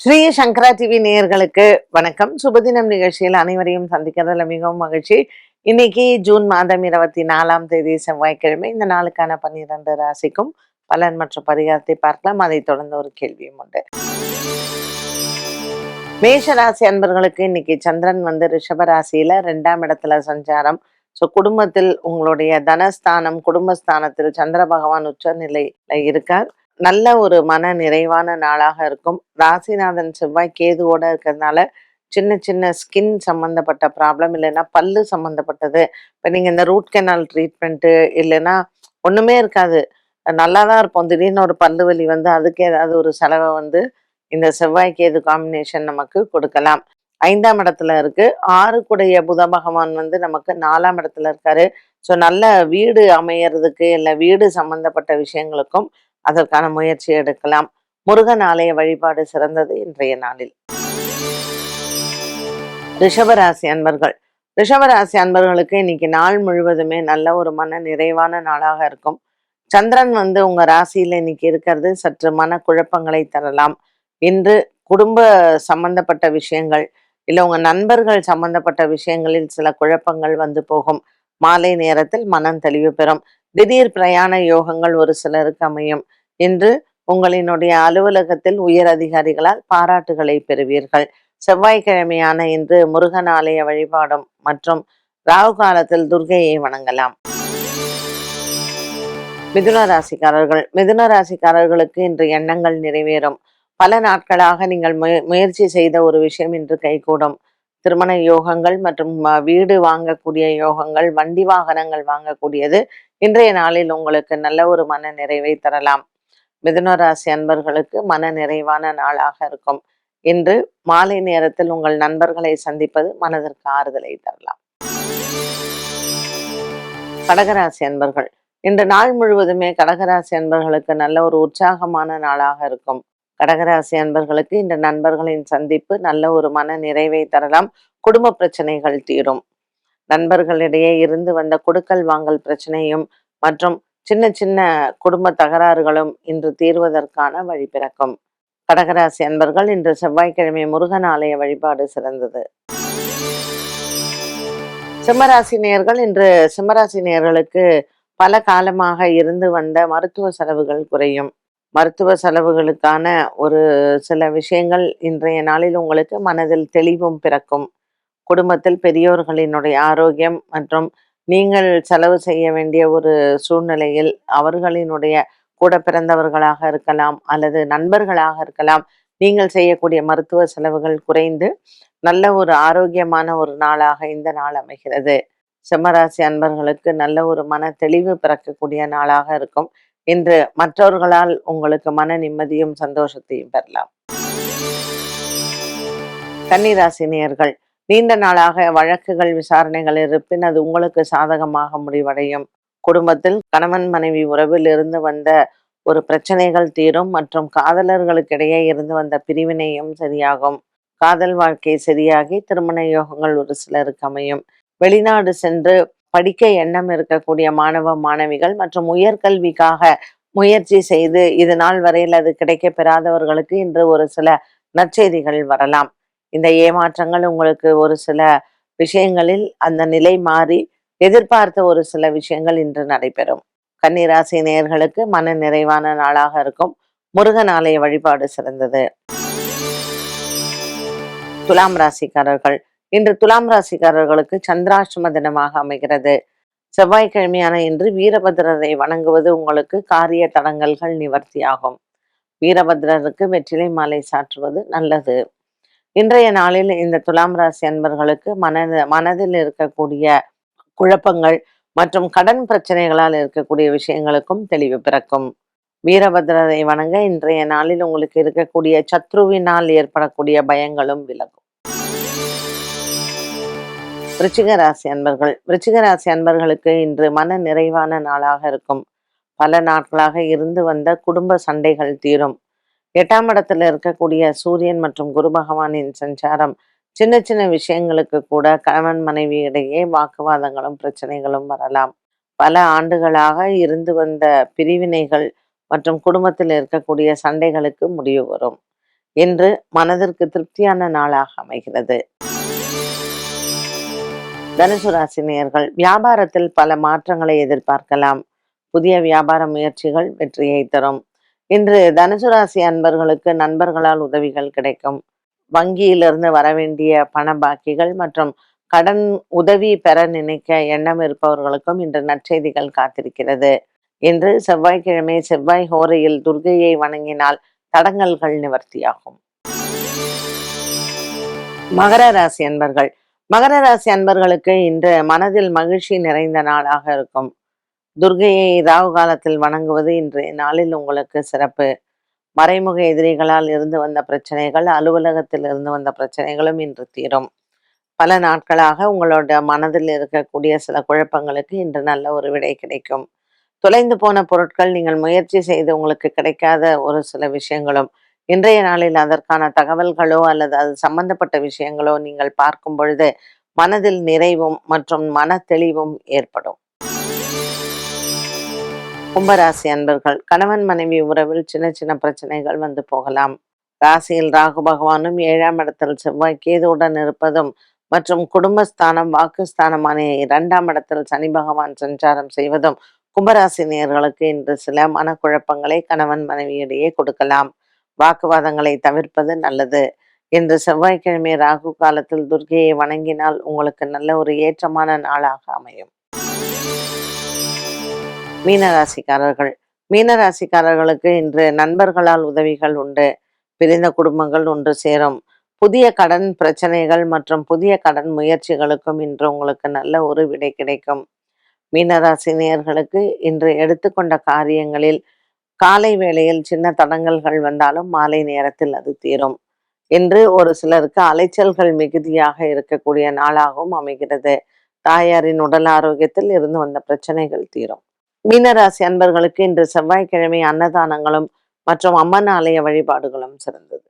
ஸ்ரீ சங்கரா TV நேயர்களுக்கு வணக்கம். சுபதினம் நிகழ்ச்சியில் அனைவரையும் சந்திக்கிறதுல மிகவும் மகிழ்ச்சி. இன்னைக்கு ஜூன் மாதம் இருபத்தி நாலாம் தேதி செவ்வாய்க்கிழமை. இந்த நாளுக்கான பன்னிரண்டு ராசிக்கும் பலன் மற்றும் பரிகாரத்தை பார்க்கலாம். அதைத் தொடர்ந்து ஒரு கேள்வியும் உண்டு. மேஷ ராசி அன்பர்களுக்கு இன்னைக்கு சந்திரன் வந்து ரிஷப ராசியில ரெண்டாம் இடத்துல சஞ்சாரம். ஸோ குடும்பத்தில் உங்களுடைய தனஸ்தானம் குடும்பஸ்தானத்தில் சந்திர பகவான் உச்ச நிலையில இருக்கார். நல்ல ஒரு மன நிறைவான நாளாக இருக்கும். ராசிநாதன் செவ்வாய் கேதுவோட இருக்கிறதுனால சின்ன சின்ன ஸ்கின் சம்மந்தப்பட்ட ப்ராப்ளம் இல்லைன்னா பல்லு சம்மந்தப்பட்டது இப்போ நீங்கள் இந்த ரூட் கெனால் ட்ரீட்மெண்ட்டு இல்லைன்னா ஒன்றுமே இருக்காது. நல்லா தான் இருப்போம். திடீர்னு ஒரு பல்லு வலி வந்து அதுக்கு ஏதாவது ஒரு செலவை வந்து இந்த செவ்வாய் கேது காம்பினேஷன் நமக்கு கொடுக்கலாம். ஐந்தாம் இடத்துல இருக்கு. ஆறுக்குடைய புத பகவான் வந்து நமக்கு நாலாம் இடத்துல இருக்காரு. ஸோ நல்ல வீடு அமையறதுக்கு இல்லை வீடு சம்மந்தப்பட்ட விஷயங்களுக்கும் அதற்கான முயற்சி எடுக்கலாம். முருகன் ஆலய வழிபாடு சிறந்தது இன்றைய நாளில். ரிஷபராசி அன்பர்கள் ரிஷபராசி அன்பர்களுக்கு இன்னைக்கு நாள் முழுவதுமே நல்ல ஒரு மன நிறைவான நாளாக இருக்கும். சந்திரன் வந்து உங்க ராசியில இன்னைக்கு இருக்கிறது சற்று மன குழப்பங்களை தரலாம். இன்று குடும்ப சம்பந்தப்பட்ட விஷயங்கள் இல்லை உங்க நண்பர்கள் சம்பந்தப்பட்ட விஷயங்களில் சில குழப்பங்கள் வந்து போகும். மாலை நேரத்தில் மனம் தெளிவு பெறும். திடீர் பிரயாண யோகங்கள் ஒரு சிலருக்கு அமையும். இன்று உங்களினுடைய அலுவலகத்தில் உயர் அதிகாரிகளால் பாராட்டுகளை பெறுவீர்கள். செவ்வாய்க்கிழமையான இன்று முருகன் ஆலய வழிபாடும் மற்றும் ராகு காலத்தில் துர்கையை வணங்கலாம். மிதுன ராசிக்காரர்கள். மிதுன ராசிக்காரர்களுக்கு இன்று எண்ணங்கள் நிறைவேறும். பல நாட்களாக நீங்கள் முயற்சி செய்த ஒரு விஷயம் இன்று கைகூடும். திருமண யோகங்கள் மற்றும் வீடு வாங்கக்கூடிய யோகங்கள் வண்டி வாகனங்கள் வாங்கக்கூடியது இன்றைய நாளில் உங்களுக்கு நல்ல ஒரு மன நிறைவை தரலாம். மிதுன ராசி அன்பர்களுக்கு மன நிறைவான நாளாக இருக்கும். இன்று மாலை நேரத்தில் உங்கள் நண்பர்களை சந்திப்பது மனதிற்கு ஆறுதலை தரலாம். கடகராசி அன்பர்கள் இன்று நாள் முழுவதுமே கடகராசி அன்பர்களுக்கு நல்ல ஒரு உற்சாகமான நாளாக இருக்கும். கடகராசி அன்பர்களுக்கு இந்த நண்பர்களின் சந்திப்பு நல்ல ஒரு மன நிறைவை தரலாம். குடும்ப பிரச்சனைகள் தீரும். நண்பர்களிடையே இருந்து வந்த கொடுக்கல் வாங்கல் பிரச்சனையும் மற்றும் சின்ன சின்ன குடும்ப தகராறுகளும் இன்று தீர்வதற்கான வழி பிறக்கும். கடகராசி அன்பர்கள் இன்று செவ்வாய்க்கிழமை முருகன் ஆலய வழிபாடு சிறந்தது. சிம்மராசி நேர்கள் இன்று சிம்மராசி நேர்களுக்கு பல காலமாக இருந்து வந்த மருத்துவ செலவுகள் குறையும். மருத்துவ செலவுகளுக்கான ஒரு சில விஷயங்கள் இன்றைய நாளில் உங்களுக்கு மனதில் தெளிவும் பிறக்கும். குடும்பத்தில் பெரியோர்களினுடைய ஆரோக்கியம் மற்றும் நீங்கள் செலவு செய்ய வேண்டிய ஒரு சூழ்நிலையில் அவர்களினுடைய கூட பிறந்தவர்களாக இருக்கலாம் அல்லது நண்பர்களாக இருக்கலாம். நீங்கள் செய்யக்கூடிய மருத்துவ செலவுகள் குறைந்து நல்ல ஒரு ஆரோக்கியமான ஒரு நாளாக இந்த நாள் அமைகிறது. சிம்மராசி அன்பர்களுக்கு நல்ல ஒரு மன தெளிவு பிறக்கக்கூடிய நாளாக இருக்கும். இன்று மற்றவர்களால் உங்களுக்கு மன நிம்மதியும் சந்தோஷத்தையும் பெறலாம். கன்னிராசினியர்கள் நீண்ட நாளாக வழக்குகள் விசாரணைகள் இருப்பின் அது உங்களுக்கு சாதகமாக முடிவடையும். குடும்பத்தில் கணவன் மனைவி உறவில் இருந்து வந்த ஒரு பிரச்சனைகள் தீரும் மற்றும் காதலர்களுக்கிடையே இருந்து வந்த பிரிவினையும் சரியாகும். காதல் வாழ்க்கை சரியாகி திருமண யோகங்கள் ஒரு சிலருக்கு அமையும். வெளிநாடு சென்று படிக்க எண்ணம் இருக்கக்கூடிய மாணவ மாணவிகள் மற்றும் உயர்கல்விக்காக முயற்சி செய்து இது நாள் வரையில் அது கிடைக்க பெறாதவர்களுக்கு இன்று ஒரு சில நற்செய்திகள் வரலாம். இந்த ஏமாற்றங்கள் உங்களுக்கு ஒரு சில விஷயங்களில் அந்த நிலை மாறி எதிர்பார்த்த ஒரு சில விஷயங்கள் இன்று நடைபெறும். கன்னிராசி நேயர்களுக்கு மன நிறைவான நாளாக இருக்கும். முருகன் ஆலய வழிபாடு சிறந்தது. துலாம் ராசிக்காரர்கள். இன்று துலாம் ராசிக்காரர்களுக்கு சந்திராஷ்டம தினமாக அமைகிறது. செவ்வாய்க்கிழமையான இன்று வீரபத்ரரை வணங்குவது உங்களுக்கு காரிய தடங்கல்கள் நிவர்த்தியாகும். வீரபத்ரருக்கு வெற்றிலை மாலை சாற்றுவது நல்லது. இன்றைய நாளில் இந்த துலாம் ராசி அன்பர்களுக்கு மனது மனதில் இருக்கக்கூடிய குழப்பங்கள் மற்றும் கடன் பிரச்சனைகளால் இருக்கக்கூடிய விஷயங்களுக்கும் தெளிவு பிறக்கும். வீரபத்ரரை வணங்க இன்றைய நாளில் உங்களுக்கு இருக்கக்கூடிய சத்ருவினால் ஏற்படக்கூடிய பயங்களும் விலகும். விருச்சிக ராசி அன்பர்கள் விருச்சிக ராசி அன்பர்களுக்கு இன்று மன நிறைவான நாளாக இருக்கும். பல நாட்களாக இருந்து வந்த குடும்ப சண்டைகள் தீரும். எட்டாம் இடத்துல இருக்கக்கூடிய சூரியன் மற்றும் குரு பகவானின் சஞ்சாரம் சின்ன சின்ன விஷயங்களுக்கு கூட கணவன் மனைவி இடையே வாக்குவாதங்களும் பிரச்சனைகளும் வரலாம். பல ஆண்டுகளாக இருந்து வந்த பிரிவினைகள் மற்றும் குடும்பத்தில் இருக்கக்கூடிய சண்டைகளுக்கு முடிவு வரும். என்று மனதிற்கு திருப்தியான நாளாக அமைகிறது. தனுசு ராசினியர்கள் வியாபாரத்தில் பல மாற்றங்களை எதிர்பார்க்கலாம். புதிய வியாபார முயற்சிகள் வெற்றியை தரும். இன்று தனுசு ராசி அன்பர்களுக்கு நண்பர்களால் உதவிகள் கிடைக்கும். வங்கியிலிருந்து வர வேண்டிய பண பாக்கிகள் மற்றும் கடன் உதவி பெற நினைக்க எண்ணம் இருப்பவர்களுக்கும் இன்று நற்செய்திகள் காத்திருக்கிறது. இன்று செவ்வாய்க்கிழமை செவ்வாய் ஹோரையில் துர்கையை வணங்கினால் தடங்கல்கள் நிவர்த்தியாகும். மகர ராசி அன்பர்கள். மகர ராசி அன்பர்களுக்கு இன்று மனதில் மகிழ்ச்சி நிறைந்த நாளாக இருக்கும். துர்கையை ராகு காலத்தில் வணங்குவது இன்றைய நாளில் உங்களுக்கு சிறப்பு. மறைமுக எதிரிகளால் இருந்து வந்த பிரச்சனைகள் அலுவலகத்தில் இருந்து வந்த பிரச்சனைகளும் இன்று தீரும். பல நாட்களாக உங்களோட மனதில் இருக்கக்கூடிய சில குழப்பங்களுக்கு இன்று நல்ல ஒரு விடை கிடைக்கும். தொலைந்து போன பொருட்கள் நீங்கள் முயற்சி செய்து உங்களுக்கு கிடைக்காத ஒரு சில விஷயங்களும் இன்றைய நாளில் அதற்கான தகவல்களோ அல்லது அது சம்பந்தப்பட்ட விஷயங்களோ நீங்கள் பார்க்கும் பொழுது மனதில் நிறைவும் மற்றும் மன தெளிவும் ஏற்படும். கும்பராசி அன்பர்கள் கணவன் மனைவி உறவில் சின்ன சின்ன பிரச்சனைகள் வந்து போகலாம். ராசியில் ராகு பகவானும் ஏழாம் இடத்தில் செவ்வாய் கேதுவுடன் இருப்பதும் மற்றும் குடும்பஸ்தானம் வாக்குஸ்தானமான இரண்டாம் இடத்தில் சனி பகவான் சஞ்சாரம் செய்வதும் கும்பராசி நேர்களுக்கு இன்று சில மனக்குழப்பங்களை கணவன் மனைவியிடையே கொடுக்கலாம். வாக்குவாதங்களை தவிர்ப்பது நல்லது. இன்று செவ்வாய்க்கிழமை ராகு காலத்தில் துர்கையை வணங்கினால் உங்களுக்கு நல்ல ஒரு ஏற்றமான நாளாக அமையும். மீனராசிக்காரர்கள். மீனராசிக்காரர்களுக்கு இன்று நண்பர்களால் உதவிகள் உண்டு பிரிந்த குடும்பங்கள் ஒன்று சேரும். புதிய கடன் பிரச்சனைகள் மற்றும் புதிய கடன் முயற்சிகளுக்கும் இன்று உங்களுக்கு நல்ல ஒரு விடை கிடைக்கும். மீனராசினியர்களுக்கு இன்று எடுத்துக்கொண்ட காரியங்களில் காலை வேளையில் சின்ன தடங்கல்கள் வந்தாலும் மாலை நேரத்தில் அது தீரும். இன்று ஒரு சிலருக்கு அலைச்சல்கள் மிகுதியாக இருக்கக்கூடிய நாளாகவும் அமைகிறது. தாயாரின் உடல் ஆரோக்கியத்தில் இருந்து வந்த பிரச்சனைகள் தீரும். மீனராசி அன்பர்களுக்கு இன்று செவ்வாய்க்கிழமை அன்னதானங்களும் மற்றும் அம்மன் ஆலய வழிபாடுகளும் சிறந்தது.